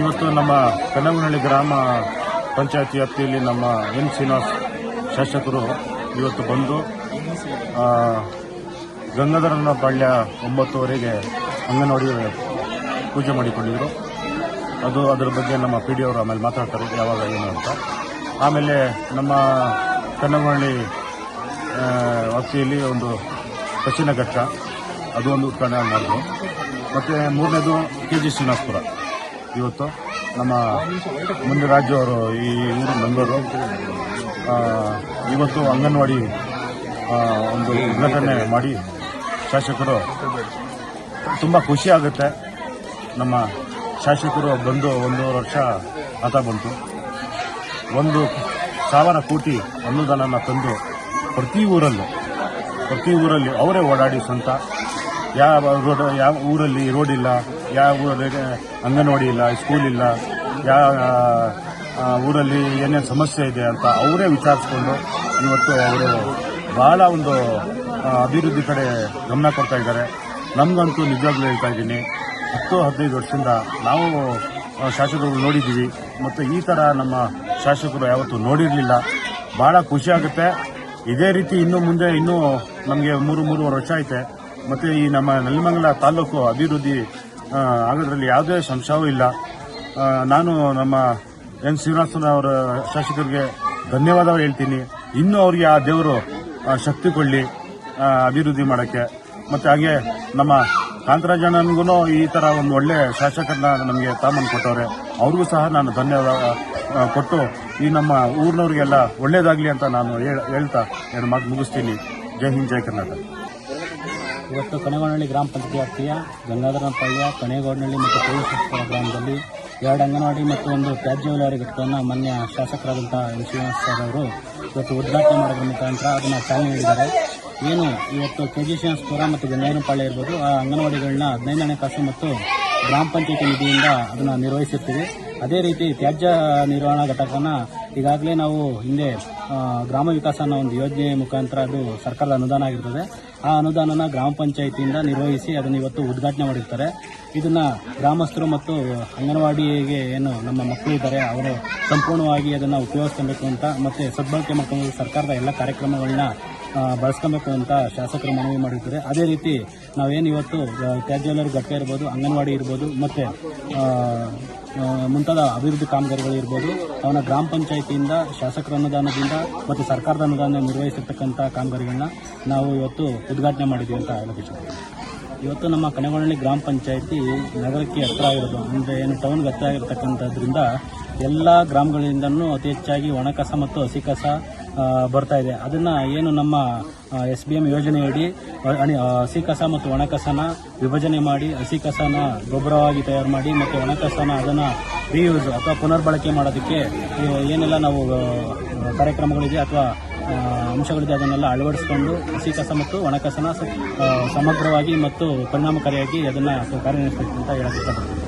ಇವತ್ತು ನಮ್ಮ ಕನಗನಹಳ್ಳಿ ಗ್ರಾಮ ಪಂಚಾಯತಿ ವ್ಯಾಪ್ತಿಯಲ್ಲಿ ನಮ್ಮ ಎನ್ ಶ್ರೀನಿವಾಸ್ ಶಾಸಕರು ಇವತ್ತು ಬಂದು ಗಂಗಾಧರನ ಪಾಳ್ಯ ಒಂಬತ್ತುವರೆಗೆ ಅಂಗನವಾಡಿ ಪೂಜೆ ಮಾಡಿಕೊಂಡಿದ್ರು. ಅದು ಅದರ ಬಗ್ಗೆ ನಮ್ಮ ಪಿ ಡಿ ಅವರು ಆಮೇಲೆ ಮಾತಾಡ್ತಾರೆ, ಯಾವಾಗ ಏನು ಅಂತ. ಆಮೇಲೆ ನಮ್ಮ ಕನ್ನಮಹಳ್ಳಿ ವ್ಯಾಪ್ತಿಯಲ್ಲಿ ಒಂದು ಪಶ್ಚಿಮ ಘಟ್ಟ ಅದು ಒಂದು ಉತ್ಖನ ಮಾಡಿದ್ರು. ಮತ್ತು ಮೂರನೇದು ಕೆ ಜಿ ಶ್ರೀನಿವಾಸಪುರ. ಇವತ್ತು ನಮ್ಮ ಮುಂದೆ ರಾಜ್ಯವರು ಈ ಊರು ಮಂಗಳೂರು ಇವತ್ತು ಅಂಗನವಾಡಿ ಒಂದು ಉದ್ಘಾಟನೆ ಮಾಡಿ ಶಾಸಕರು ತುಂಬ ಖುಷಿ ಆಗುತ್ತೆ. ನಮ್ಮ ಶಾಸಕರು ಬಂದು ಒಂದೂವರೆ ವರ್ಷ ಆತ ಬಂತು. ಒಂದು ಸಾವಿರ ಕೋಟಿ ಅನುದಾನನ ತಂದು ಪ್ರತಿ ಊರಲ್ಲೂ, ಪ್ರತಿ ಊರಲ್ಲಿ ಅವರೇ ಓಡಾಡಿ ಸ್ವಂತ. ಯಾವ ರೋಡ್, ಯಾವ ಊರಲ್ಲಿ ರೋಡ್ ಇಲ್ಲ ಯಾವ ಅಂಗನವಾಡಿ ಇಲ್ಲ ಸ್ಕೂಲ್ ಇಲ್ಲ ಯಾವ ಊರಲ್ಲಿ ಏನೇನು ಸಮಸ್ಯೆ ಇದೆ ಅಂತ ಅವರೇ ವಿಚಾರಿಸ್ಕೊಂಡು ಇವತ್ತು ಅವರು ಬಹಳ ಒಂದು ಅಭಿವೃದ್ಧಿ ಕಡೆ ಗಮನ ಕೊಡ್ತಾ ಇದ್ದಾರೆ. ನಮಗಂತೂ ನಿಜವಾಗ್ಲೂ ಹೇಳ್ತಾ ಇದ್ದೀನಿ, ಹತ್ತು, ಹದಿನೈದು ವರ್ಷದಿಂದ ನಾವು ಶಾಸಕರು ನೋಡಿದ್ದೀವಿ. ಮತ್ತು ಈ ಥರ ನಮ್ಮ ಶಾಸಕರು ಯಾವತ್ತೂ ನೋಡಿರಲಿಲ್ಲ. ಭಾಳ ಖುಷಿ ಆಗುತ್ತೆ. ಇದೇ ರೀತಿ ಇನ್ನು ಮುಂದೆ ಇನ್ನೂ ನಮಗೆ ಮೂರು, ಮೂರುವರೆ ವರ್ಷ ಐತೆ. ಮತ್ತು ಈ ನಮ್ಮ ನೆಲಮಂಗಲ ತಾಲೂಕು ಅಭಿವೃದ್ಧಿ ಆಗೋದ್ರಲ್ಲಿ ಯಾವುದೇ ಸಂಶಯವೂ ಇಲ್ಲ. ನಾನು ನಮ್ಮ ಎನ್. ಅವರ ಶಾಸಕರಿಗೆ ಧನ್ಯವಾದ ಹೇಳ್ತೀನಿ. ಇನ್ನೂ ಅವರಿಗೆ ಆ ದೇವರು ಶಕ್ತಿ ಕೊಡಲಿ ಅಭಿವೃದ್ಧಿ ಮಾಡೋಕ್ಕೆ. ಮತ್ತು ಹಾಗೆ ನಮ್ಮ ಕಾಂತರಾಜಣ್ಣನಿಗೂ ಈ ಥರ ಒಂದು ಒಳ್ಳೆ ಶಾಸಕರನ್ನ ನಮಗೆ ತಾಮನ್ ಕೊಟ್ಟವ್ರೆ. ಅವ್ರಿಗೂ ಸಹ ನಾನು ಧನ್ಯವಾದ ಕೊಟ್ಟು ಈ ನಮ್ಮ ಊರಿನವ್ರಿಗೆಲ್ಲ ಒಳ್ಳೇದಾಗಲಿ ಅಂತ ನಾನು ಹೇಳ್- ಹೇಳ್ತಾ ಎರಡು ಮಾತು ಮುಗಿಸ್ತೀನಿ. ಜೈ ಹಿಂದ್, ಜೈ ಕರ್ನಾಟಕ. ಇವತ್ತು ಕಣೆಗೋನಹಳ್ಳಿ ಗ್ರಾಮ ಪಂಚಾಯತಿ ವ್ಯಾಪ್ತಿಯ ಗಂಗಾಧರನಪಾಳ್ಯ ಕಣೇಗೌಡನಹಳ್ಳಿ ಮತ್ತು ಪೊಲೀಸ್ ಗ್ರಾಮದಲ್ಲಿ ಎರಡು ಅಂಗನವಾಡಿ ಮತ್ತು ಒಂದು ತ್ಯಾಜ್ಯ ವಿಲೇವಾರಿ ಘಟಕವನ್ನು ಮಾನ್ಯ ಶಾಸಕರಾದಂಥ ವಿಶ್ವನಾಥ್ ಸರ್ ಅವರು ಇವತ್ತು ಉದ್ಘಾಟನೆ ಮಾಡೋದ್ರ ಮುಖಾಂತರ ಅದನ್ನು ಚಾಲನೆ ನೀಡಿದ್ದಾರೆ. ಏನು, ಇವತ್ತು ಕೆ ಜಿ ಶ್ರೀನಿವಾಸಪುರ ಮತ್ತು ಗಂಗಾಧರನಪಾಳ್ಯ ಇರ್ಬೋದು, ಆ ಅಂಗನವಾಡಿಗಳನ್ನ ಹದಿನೈದನೇ ಕಾಸು ಮತ್ತು ಗ್ರಾಮ ಪಂಚಾಯತಿ ನಿಧಿಯಿಂದ ಅದನ್ನು ನಿರ್ವಹಿಸುತ್ತಿವೆ ಅದೇ ರೀತಿ ತ್ಯಾಜ್ಯ ನಿರ್ವಹಣಾ ಘಟಕನ ಈಗಾಗಲೇ ನಾವು ಹಿಂದೆ ಗ್ರಾಮ ವಿಕಾಸ ಅನ್ನೋ ಒಂದು ಯೋಜನೆ ಮುಖಾಂತರ ಅದು ಸರ್ಕಾರದ ಅನುದಾನ ಆಗಿರ್ತದೆ. ಆ ಅನುದಾನನ ಗ್ರಾಮ ಪಂಚಾಯಿತಿಯಿಂದ ನಿರ್ವಹಿಸಿ ಅದನ್ನು ಇವತ್ತು ಉದ್ಘಾಟನೆ ಮಾಡಿರ್ತಾರೆ. ಇದನ್ನು ಗ್ರಾಮಸ್ಥರು ಮತ್ತು ಅಂಗನವಾಡಿಗೆ ಏನು ನಮ್ಮ ಮಕ್ಕಳು ಇದ್ದಾರೆ, ಅವರು ಸಂಪೂರ್ಣವಾಗಿ ಅದನ್ನು ಉಪಯೋಗಿಸ್ಕೊಬೇಕು ಅಂತ ಮತ್ತು ಸದ್ಬಳಕೆ ಮಾಡ್ಕೊಂಡು ಸರ್ಕಾರದ ಎಲ್ಲ ಕಾರ್ಯಕ್ರಮಗಳನ್ನ ಬಳಸ್ಕೊಬೇಕು ಅಂತ ಶಾಸಕರು ಮನವಿ ಮಾಡಿರ್ತಾರೆ. ಅದೇ ರೀತಿ ನಾವೇನು ಇವತ್ತು ತ್ಯಾಜ್ಯ ಘಟಕ ಇರ್ಬೋದು, ಅಂಗನವಾಡಿ ಇರ್ಬೋದು, ಮತ್ತೆ ಮುಂತಾದ ಅಭಿವೃದ್ಧಿ ಕಾಮಗಾರಿಗಳು ಇರ್ಬೋದು. ಅವನ ಗ್ರಾಮ ಪಂಚಾಯತಿಯಿಂದ, ಶಾಸಕರ ಅನುದಾನದಿಂದ ಮತ್ತು ಸರ್ಕಾರದ ಅನುದಾನ ನಿರ್ವಹಿಸಿರ್ತಕ್ಕಂಥ ಕಾಮಗಾರಿಗಳನ್ನ ನಾವು ಇವತ್ತು ಉದ್ಘಾಟನೆ ಮಾಡಿದ್ದೀವಿ ಅಂತ ಹೇಳಬೇಕು ಇವತ್ತು ನಮ್ಮ ಕಣೆಗೊಳ್ಳಿ ಗ್ರಾಮ ಪಂಚಾಯತಿ ನಗರಕ್ಕೆ ಹತ್ತಿರ ಆಗಿರೋದು ಅಂದರೆ ಏನು ಟೌನ್ಗೆ ಹತ್ತಿರ ಆಗಿರ್ತಕ್ಕಂಥದ್ರಿಂದ ಎಲ್ಲ ಗ್ರಾಮಗಳಿಂದನೂ ಅತಿ ಹೆಚ್ಚಾಗಿ ಒಣಕಸ ಮತ್ತು ಹಸಿ ಕಸ ಬರ್ತಾ ಇದೆ. ಅದನ್ನು ಏನು ನಮ್ಮ ಎಸ್ ಬಿ ಎಂ ಯೋಜನೆಯಡಿ ಹಸಿ ಕಸ ಮತ್ತು ಒಣಕಸನ ವಿಭಜನೆ ಮಾಡಿ, ಹಸಿ ಕಸನ ಗೊಬ್ಬರವಾಗಿ ತಯಾರು ಮಾಡಿ ಮತ್ತು ಒಣಕಸನ ಅದನ್ನು ರೀಯೂಸ್ ಅಥವಾ ಪುನರ್ಬಳಕೆ ಮಾಡೋದಕ್ಕೆ ಏನೆಲ್ಲ ನಾವು ಕಾರ್ಯಕ್ರಮಗಳಿದೆ ಅಥವಾ ಅಂಶಗಳಿದೆ ಅದನ್ನೆಲ್ಲ ಅಳವಡಿಸಿಕೊಂಡು ಹಸಿ ಕಸ ಮತ್ತು ಒಣಕಸನ ಸಮಗ್ರವಾಗಿ ಮತ್ತು ಪರಿಣಾಮಕಾರಿಯಾಗಿ ಅದನ್ನು ಕಾರ್ಯನಿರ್ವಹಿಸಬೇಕು ಅಂತ ಹೇಳಕ್ಕೆ